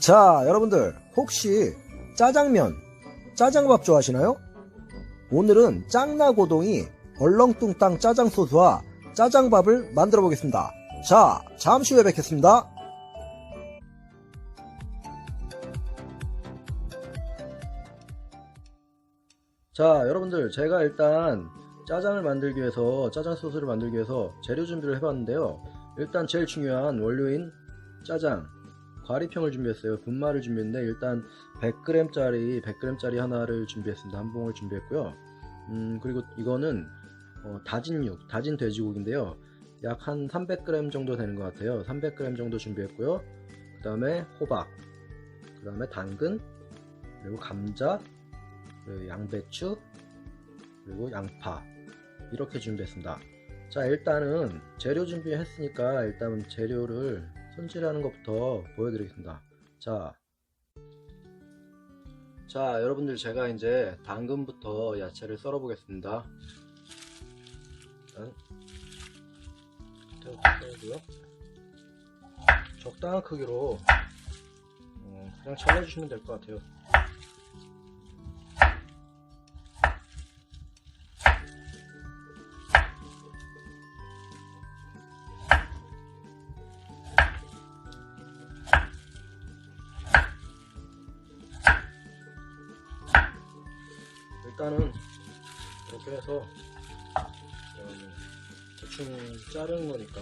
자, 여러분들, 혹시 짜장면, 짜장밥 좋아하시나요? 오늘은 짱나고동이 얼렁뚱땅 짜장소스와 짜장밥을 만들어 보겠습니다. 자, 잠시 후에 뵙겠습니다. 자, 여러분들, 제가 일단 짜장을 만들기 위해서, 짜장 소스를 만들기 위해서 재료 준비를 해봤는데요. 일단 제일 중요한 원료인 짜장, 과리평을 준비했어요. 분말을 준비했는데, 일단 100g짜리, 100g짜리 하나를 준비했습니다. 한 봉을 준비했고요. 음, 그리고 이거는 어, 다진 육, 다진 돼지고기인데요. 약 한 300g 정도 되는 것 같아요. 300g 정도 준비했고요. 그 다음에 호박, 그 다음에 당근, 그리고 감자, 그리고 양배추, 그리고 양파 이렇게 준비했습니다. 자 일단은 재료 준비했으니까 일단 재료를 손질하는 것부터 보여드리겠습니다. 자, 자 여러분들 제가 이제 당근부터 야채를 썰어 보겠습니다. 적당한 크기로 어, 그냥 잘라주시면 될 것 같아요. 일단은 이렇게 해서 어, 대충 자르는 거니까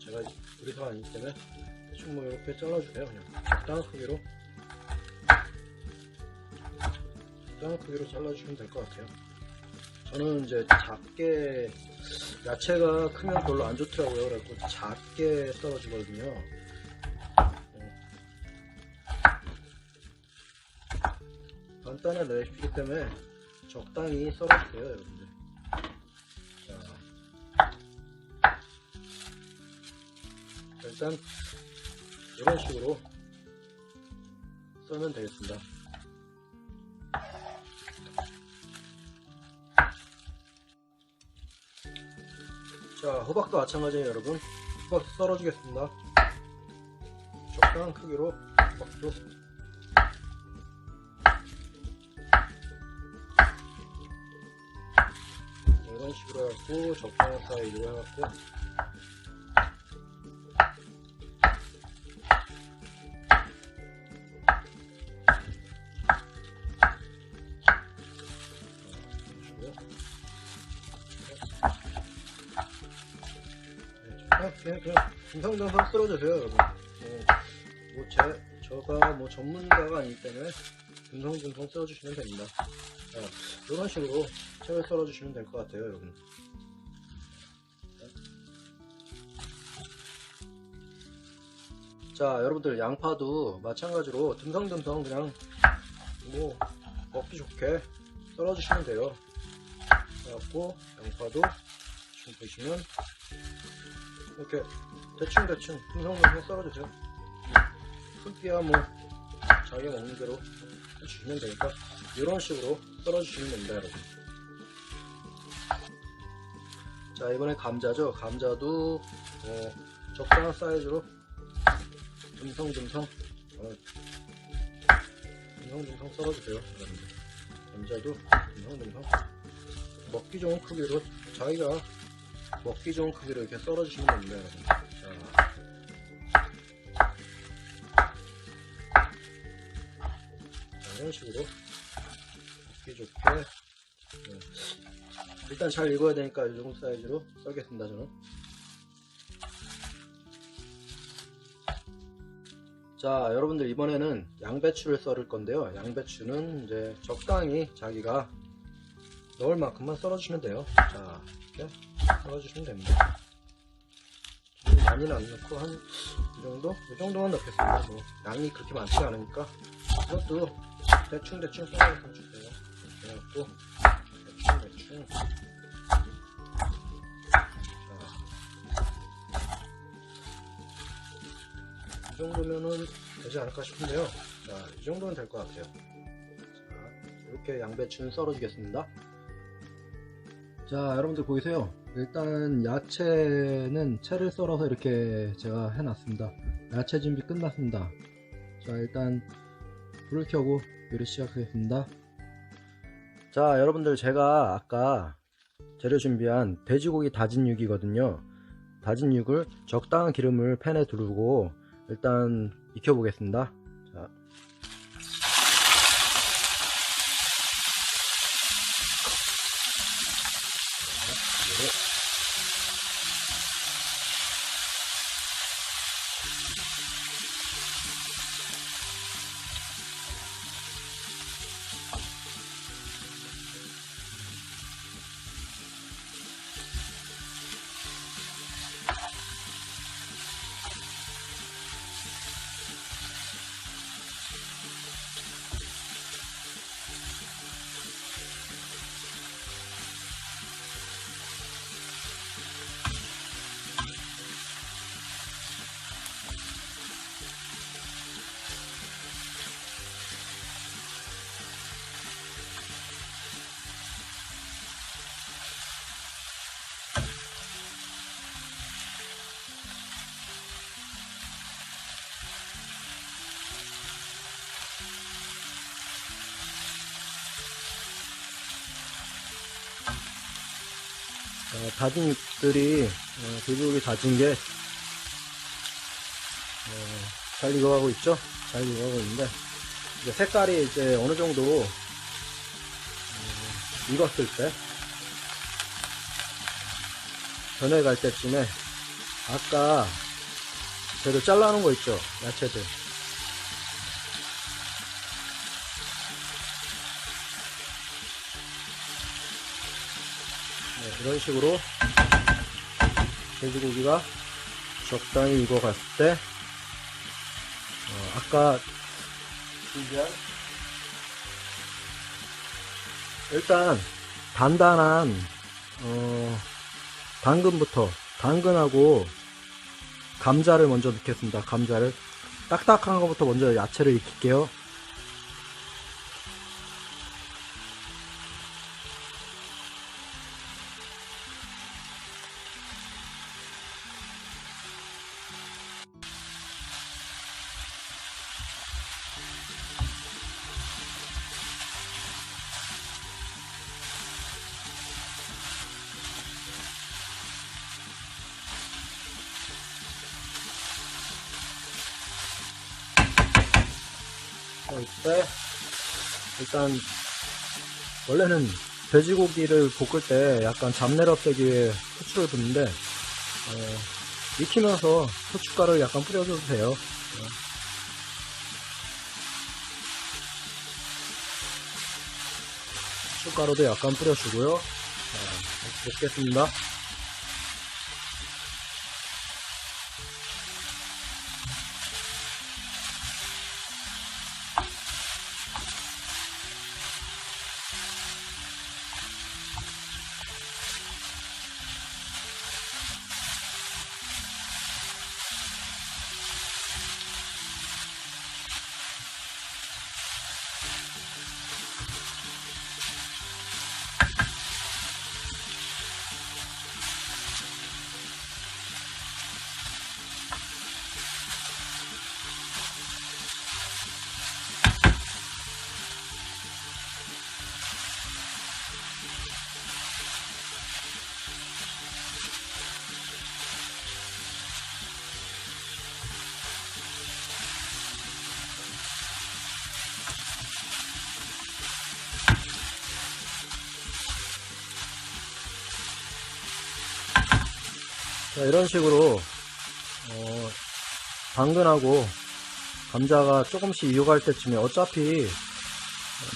제가 요리사가 아니기 때문에 대충 뭐 이렇게 잘라주세요 그냥. 적당한 크기로. 적당한 크기로 잘라주시면 될 것 같아요. 저는 이제 작게 야채가 크면 별로 안 좋더라고요. 그래서 작게 썰어주거든요. 간단한 레시피이기 때문에 적당히 썰어주세요 여러분들. 자, 일단 이런 식으로 썰면 되겠습니다. 자 호박도 마찬가지예요 여러분. 호박 썰어주겠습니다. 적당한 크기로 호박도 이런 식으로 해갖고 적당한 사이즈로 해갖고. 그냥 그냥 그냥 듬성듬성 쓸어주세요 여러분. 뭐, 뭐 제, 저가 뭐 전문가가 아니기 때문에 듬성듬성 쓸어주시면 됩니다. 자, 이런 식으로 채를 썰어주시면 될 것 같아요, 여러분. 자, 여러분들 양파도 마찬가지로 듬성듬성 그냥 뭐 먹기 좋게 썰어주시면 돼요. 그래갖고 양파도 지금 보시면 이렇게 대충대충 듬성듬성 썰어주세요. 크기야 뭐 자기가 먹는 대로 해주시면 되니까 이런 식으로 썰어주시면 됩니다 여러분 자 이번에 감자죠? 감자도 어, 적당한 사이즈로. 듬성듬성. 어, 듬성듬성 썰어주세요. 감자도 듬성듬성. 먹기 좋은 크기로 자기가 먹기 좋은 크기로 이렇게 썰어주시면 됩니다 자, 자, 이런 식으로 먹기 좋게. 네. 일단 잘 익어야 되니까 이 정도 사이즈로 썰겠습니다 저는. 자 여러분들 이번에는 양배추를 썰을 건데요. 양배추는 이제 적당히 자기가 넣을 만큼만 썰어주시면 돼요. 자 이렇게 썰어주시면 됩니다. 좀 많이는 안 넣고 한 이 정도? 이 정도만 넣겠습니다. 뭐 양이 그렇게 많지 않으니까. 이것도 대충대충 썰어서 주세요. 그래갖고 이 정도면은 되지 않을까 싶은데요. 자, 이 정도면 될것 같아요. 자, 이렇게 양배추는 썰어주겠습니다. 자 여러분들 보이세요? 일단 야채는 채를 썰어서 이렇게 제가 해놨습니다. 야채 준비 끝났습니다. 자 일단 불을 켜고 요리 시작하겠습니다 자 여러분들 제가 아까 재료 준비한 돼지고기 다진 육이거든요. 다진 육을 적당한 기름을 팬에 두르고 일단 익혀 보겠습니다 다진 육들이 어, 돼지고기 다진 게 어, 잘 익어가고 있죠? 잘 익어가고 있는데 이제 색깔이 이제 어느 정도 어, 익었을 때 변해갈 때쯤에 아까 재료 잘라놓은 거 있죠? 야채들 이런 식으로 돼지고기가 적당히 익어갔을 때 어, 아까 준비한 일단 단단한 어, 당근부터 당근하고 감자를 먼저 넣겠습니다. 감자를 딱딱한 것부터 먼저 야채를 익힐게요 때 일단 원래는 돼지고기를 볶을 때 약간 잡내를 없애기 위해 후추를 붓는데 어, 익히면서 후춧가루를 약간 뿌려줘도 돼요. 어. 후춧가루도 약간 뿌려주고요. 자, 볶겠습니다. 자, 이런 식으로 어, 당근하고 감자가 조금씩 익어갈 때쯤에 어차피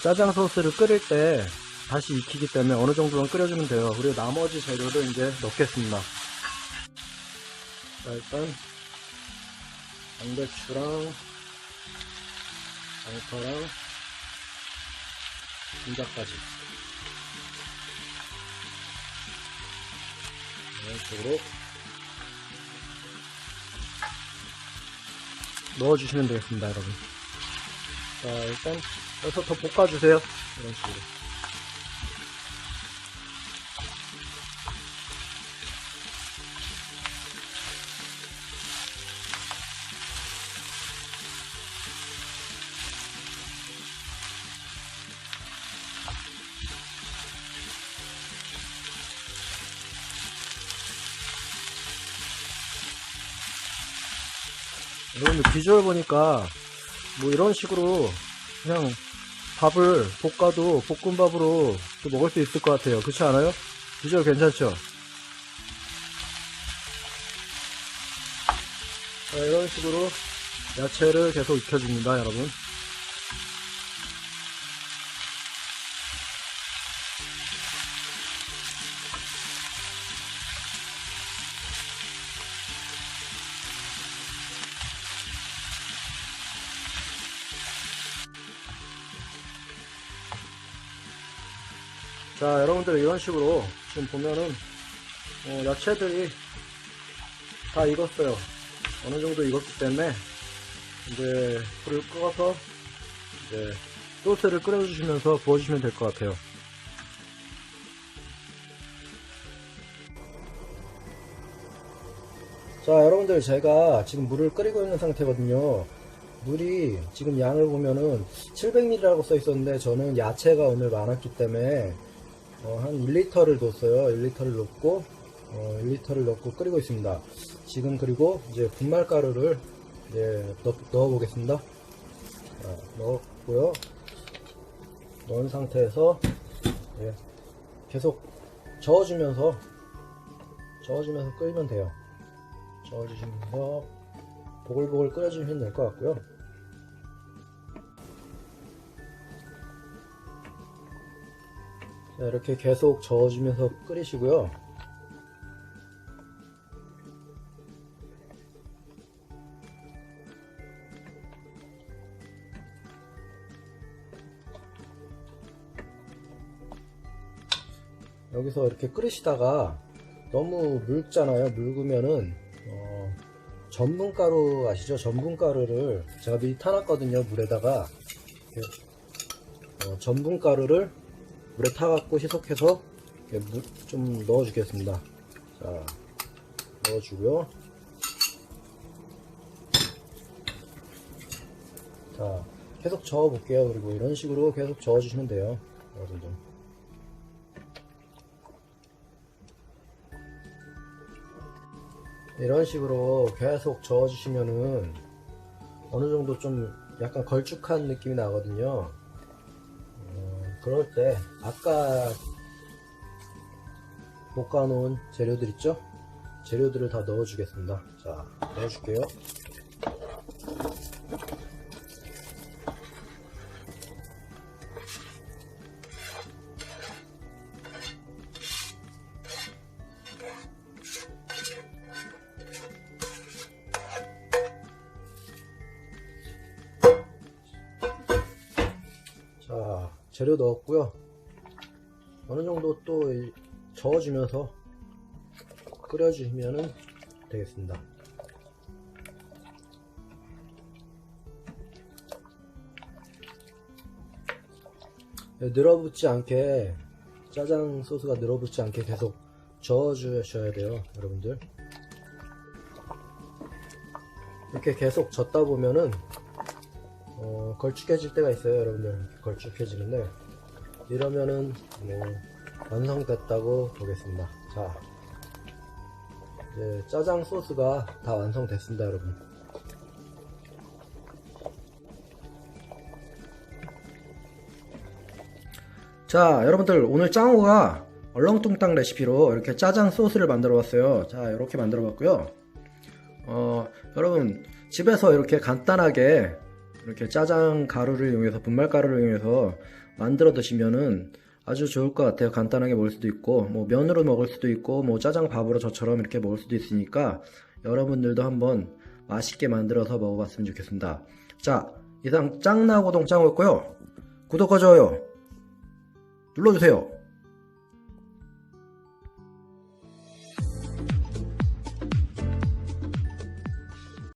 짜장 소스를 끓일 때 다시 익히기 때문에 어느 정도는 끓여주면 돼요. 그리고 나머지 재료를 이제 넣겠습니다. 자, 일단 양배추랑 양파랑 감자까지 이런 식으로 넣어주시면 되겠습니다, 여러분. 자, 일단 여기서 더 볶아주세요. 이런 식으로. 여러분들 비주얼 보니까 뭐 이런 식으로 그냥 밥을 볶아도 볶음밥으로 또 먹을 수 있을 것 같아요. 그렇지 않아요? 비주얼 괜찮죠? 자, 이런 식으로 야채를 계속 익혀줍니다, 여러분. 자, 여러분들 이런 식으로 지금 보면은 어, 야채들이 다 익었어요. 어느 정도 익었기 때문에 이제 불을 끄어서 이제 소스를 끓여주시면서 부어주시면 될 것 같아요. 자, 여러분들 제가 지금 물을 끓이고 있는 상태거든요. 물이 지금 양을 보면은 700ml라고 써 있었는데 저는 야채가 오늘 많았기 때문에 어, 한 1리터를 뒀어요. 1리터를 넣고 어, 1리터를 넣고 끓이고 있습니다. 지금 그리고 이제 분말가루를 이제 넣, 넣어 보겠습니다. 자, 넣었고요. 넣은 상태에서 예, 계속 저어주면서 저어주면서 끓이면 돼요. 저어주시면서 보글보글 끓여주시면 될 것 같고요. 이렇게 계속 저어주면서 끓이시고요. 여기서 이렇게 끓이시다가 너무 묽잖아요. 묽으면은 어, 전분가루 아시죠? 전분가루를 제가 미리 타놨거든요. 물에다가 어, 전분가루를 물에 타갖고 희석해서 좀 넣어주겠습니다. 자, 넣어주고요. 자, 계속 저어 볼게요. 그리고 이런 식으로 계속 저어 주시면 돼요. 여러분들. 이런 식으로 계속 저어 주시면은 어느 정도 좀 약간 걸쭉한 느낌이 나거든요. 어, 그럴 때 아까 볶아놓은 재료들 있죠? 재료들을 다 넣어주겠습니다. 자, 넣어줄게요. 자, 재료 넣었고요. 어느 정도 또 이- 저어주면서 끓여주시면 되겠습니다. 네, 늘어붙지 않게 짜장 소스가 늘어붙지 않게 계속 저어주셔야 돼요, 여러분들. 이렇게 계속 젓다 보면은 어, 걸쭉해질 때가 있어요, 여러분들. 걸쭉해지는데 이러면은 뭐 완성됐다고 보겠습니다. 자, 이제 짜장 소스가 다 완성됐습니다, 여러분. 자, 여러분들 오늘 짱호가 얼렁뚱땅 레시피로 이렇게 짜장 소스를 만들어 봤어요. 자, 이렇게 만들어 봤고요. 어, 여러분 집에서 이렇게 간단하게 이렇게 짜장 가루를 이용해서 분말 가루를 이용해서 만들어 드시면은 아주 좋을 것 같아요. 간단하게 먹을 수도 있고 뭐 면으로 먹을 수도 있고 뭐 짜장 밥으로 저처럼 이렇게 먹을 수도 있으니까 여러분들도 한번 맛있게 만들어서 먹어봤으면 좋겠습니다. 자 이상 짱나고동 짱호였고요. 구독과 좋아요 눌러주세요.